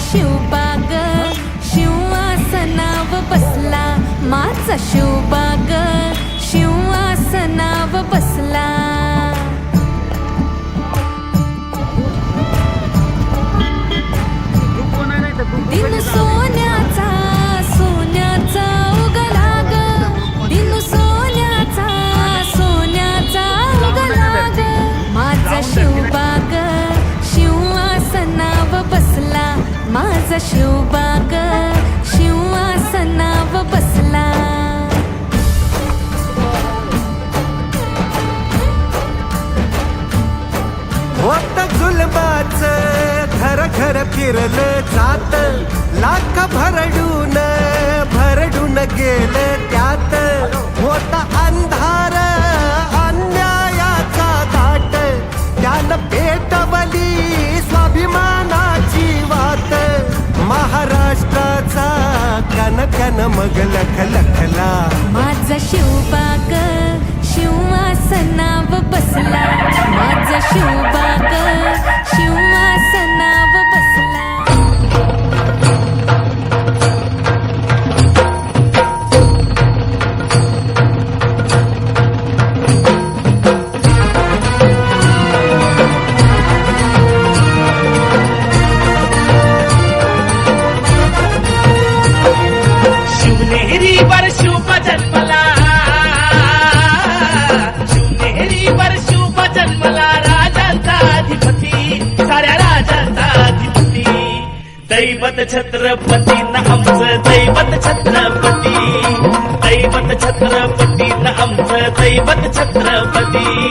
शिवबाग शिवासनाव बसला माझा शिवबाग शिवासनाव बसला. दिन सोन्याचा सोन्याचा उगला ग दिन सोन्याचा सोन्याचा उगला ग माझा शिवबाग माझा शिवबाग शिवासनाव बसला. होत जुलमाच घर घर फिरलं जात. लाख भरडून भरडून गेलं त्यात कन मग लख लखला. माझा शिवबाग शिवासनाव बसला. माझा शिवबाग शिव छत्रपती न आमचं दैवत छत्रपती. दैवत छत्रपती न आमचं दैवत छत्रपती.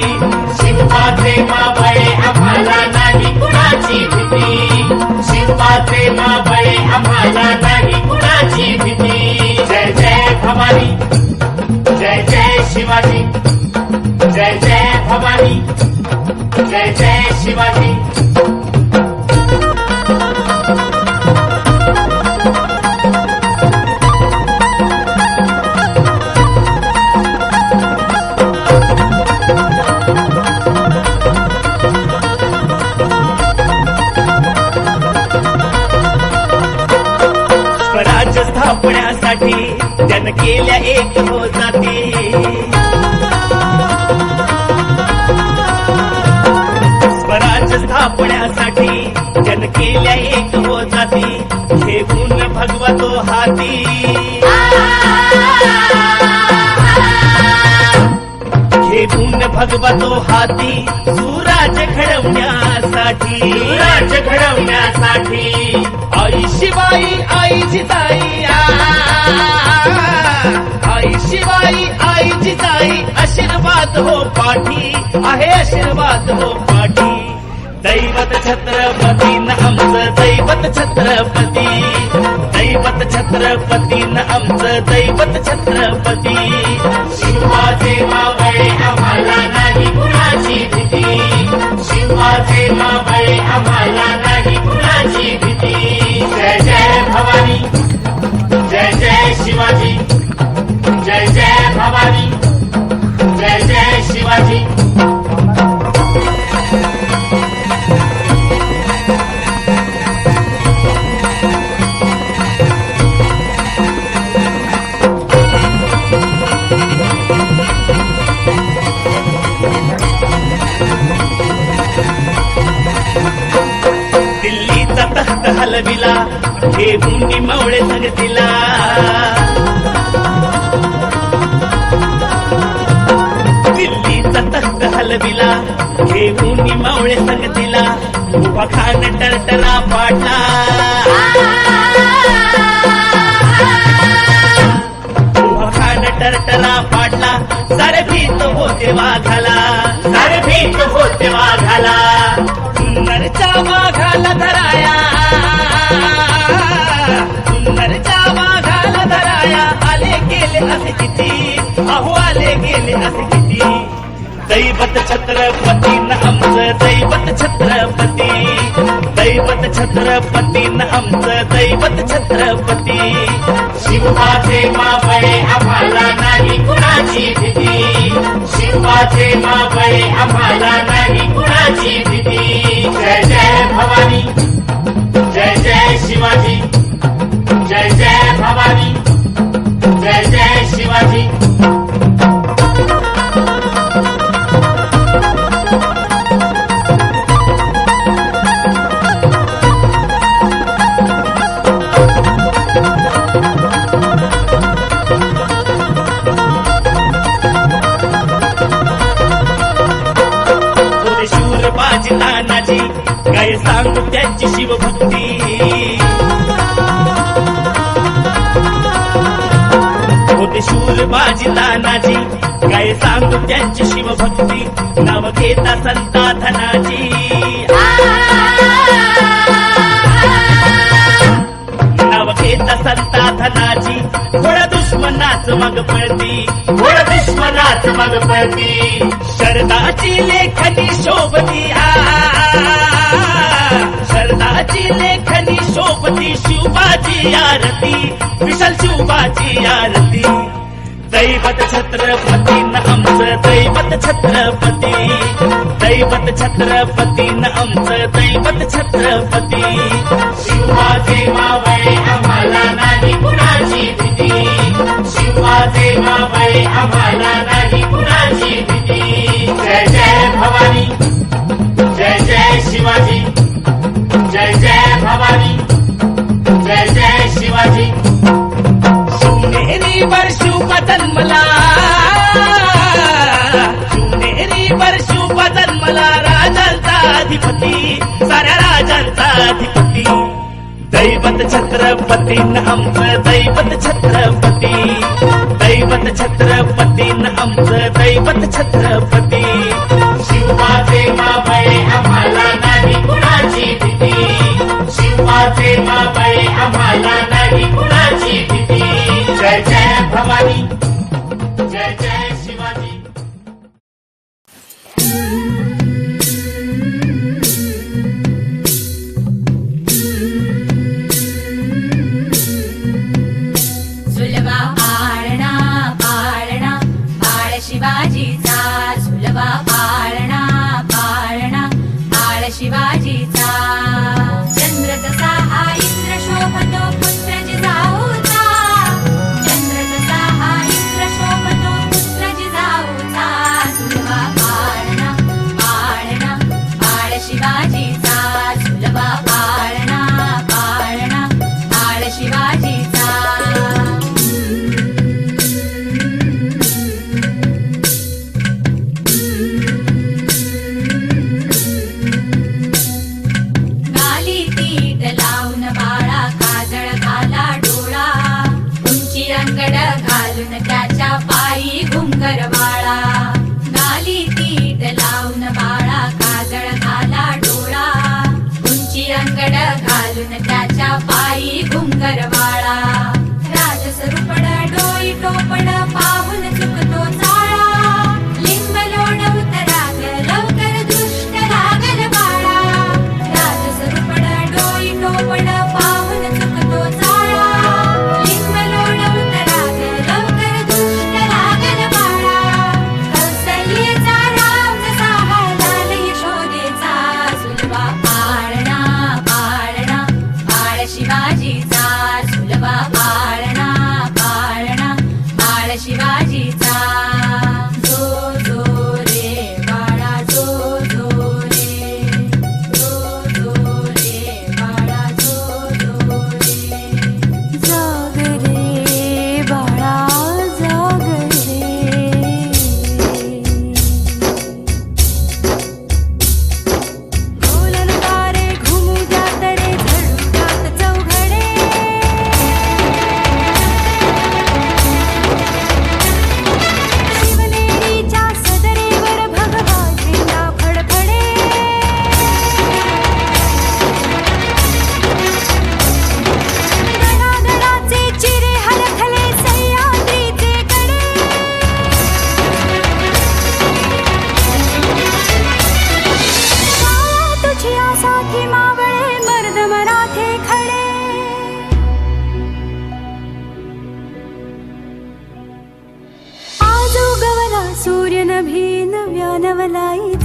स्थापण्यासाठी त्यानं केल्या एक हो जाती स्वराज्य स्थापण्यासाठी त्यानं केल्या एक हो जाती घेऊन भगवतो हाती. घेऊन भगवतो हाती सुराज घडवण्यासाठी. सुराज घडवण्यासाठी. आई शिवाई आई जिजाई आहे आशीर्वाद हो पाठी दैवत छत्रपती न आमचं दैवत छत्रपती. दैवत छत्रपती न आमचं दैवत छत्रपती. भीत वाघाला. सुंदरच्या वाघाला धराया. सुंदरच्या वाघाला धराया. आले गेले असे किती? अहो आले गेले असे किती? दैवत छत्रपती न आमचं दैवत छत्रपती. दैवत छत्रपती न आमचं दैवत छत्रपती. शिवबाचे मावळे आम्हाला नाही कुणाची भीती. देवाचे मापे आम्हाला नाही कुणाची भीती. जय जय भवानी. जय जय शिवाजी. जय जय होते शूर बाजी तानाजी काय सांगू त्यांची शिवभक्ती. नाव घेता संता धनाजी नाव घेता संता धनाजी थोडा दुश्मनाच मग पळती. थोडा दुश्मनाच मग पळती. शरदाची लेखनी शोभती आ शिवबाची लेखनी शोभती शिवबाची आरती विशाल शिवबाची आरती. दैवत छत्रपती न आमचं दैवत छत्रपती. दैवत छत्रपती न आमचं दैवत छत्रपती. शिवाजी मावळे आम्हाला नाही कुणाची भीती. शिवाजी मावळे आम्हाला वर शुभ जन्मला शिवनेरी वर शुभ जन्मला राजांचा अधिपती साऱ्या राजांचा अधिपती. दैवत छत्रपती आमचं दैवत छत्रपती. दैवत छत्रपती आमचं दैवत छत्रपती. शिवाजीचा झुलवा घुंगरमाळा राजसरूपड डोई टोपड नभी व्यानवलाई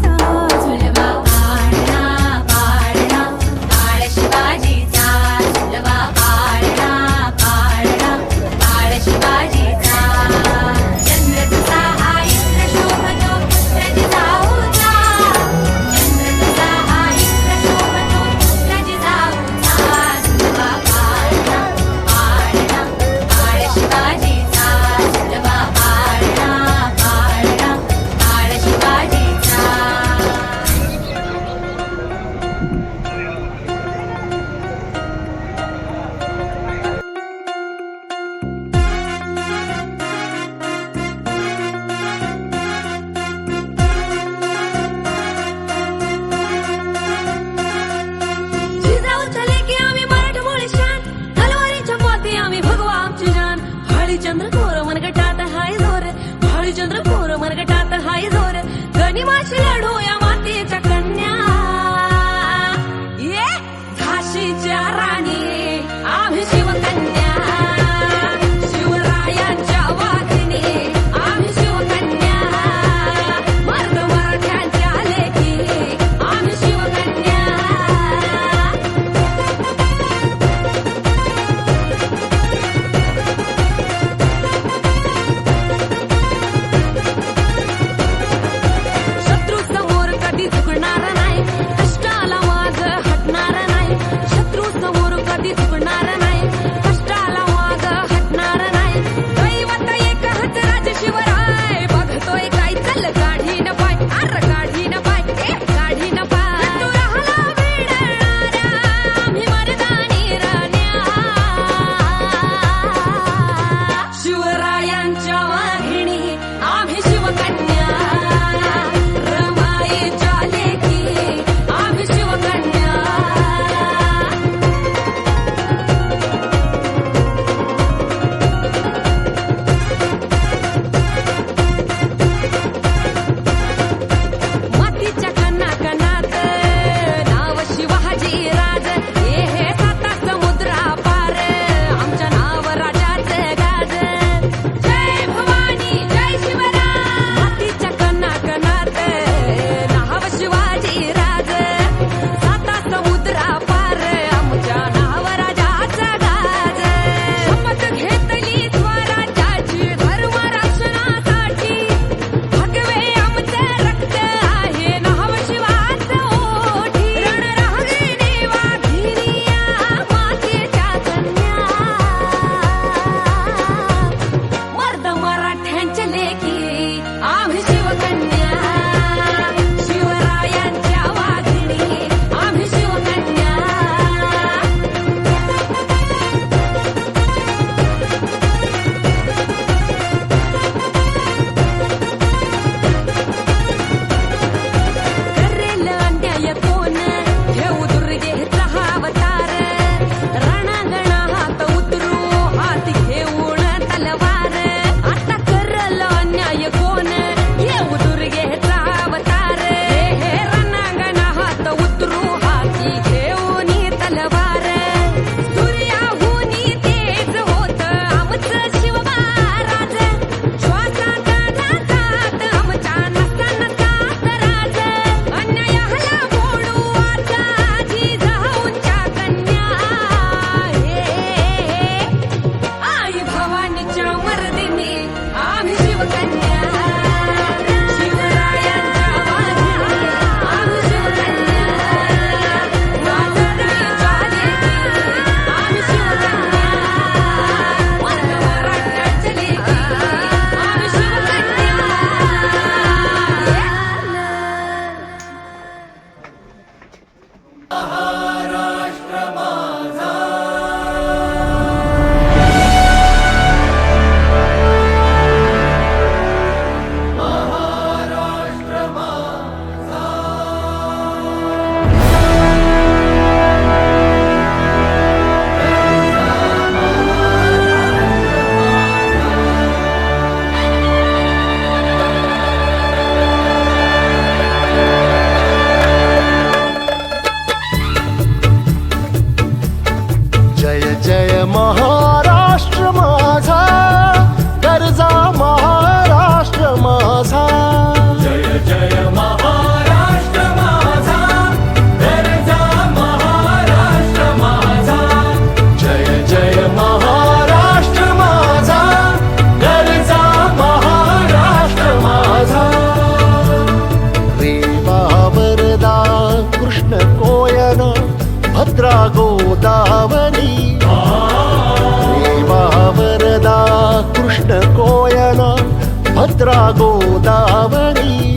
मुद्रा गोदावरी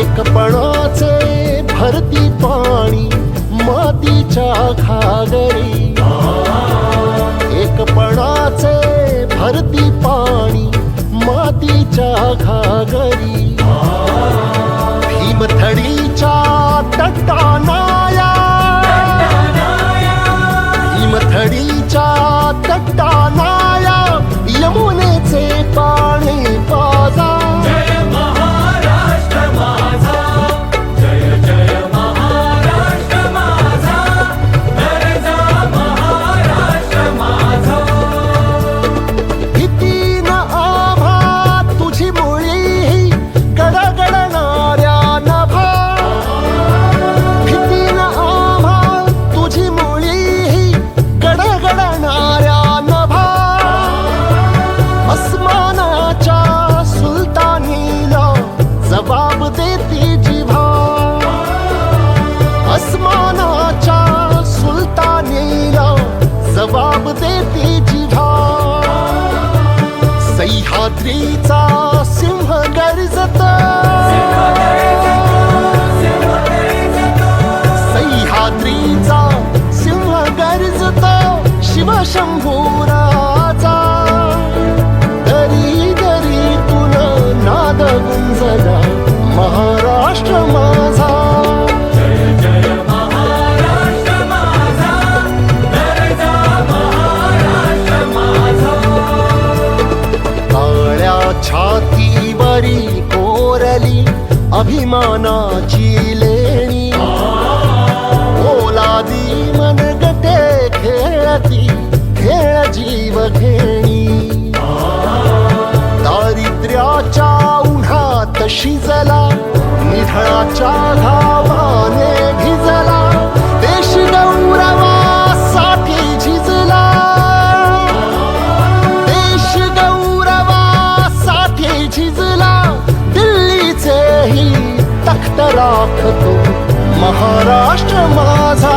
एकपणाचे भरती पाणी मातीच्या घागरी. एकपणाचे भरती पाणी मातीच्या खागरी भीमथडीच्या तटाना सह्याद्रीचा सिंह गर्जत. सह्याद्रीचा सिंह गर्जतो. शिवशंभू अभिमानाची लेणी. ओलादी मनगटे खेळती खेळ जीव घेणी. दारिद्र्याच्या उन्हात शिजला निधळाच्या धावाने भिजला. राखतो महाराष्ट्र माझा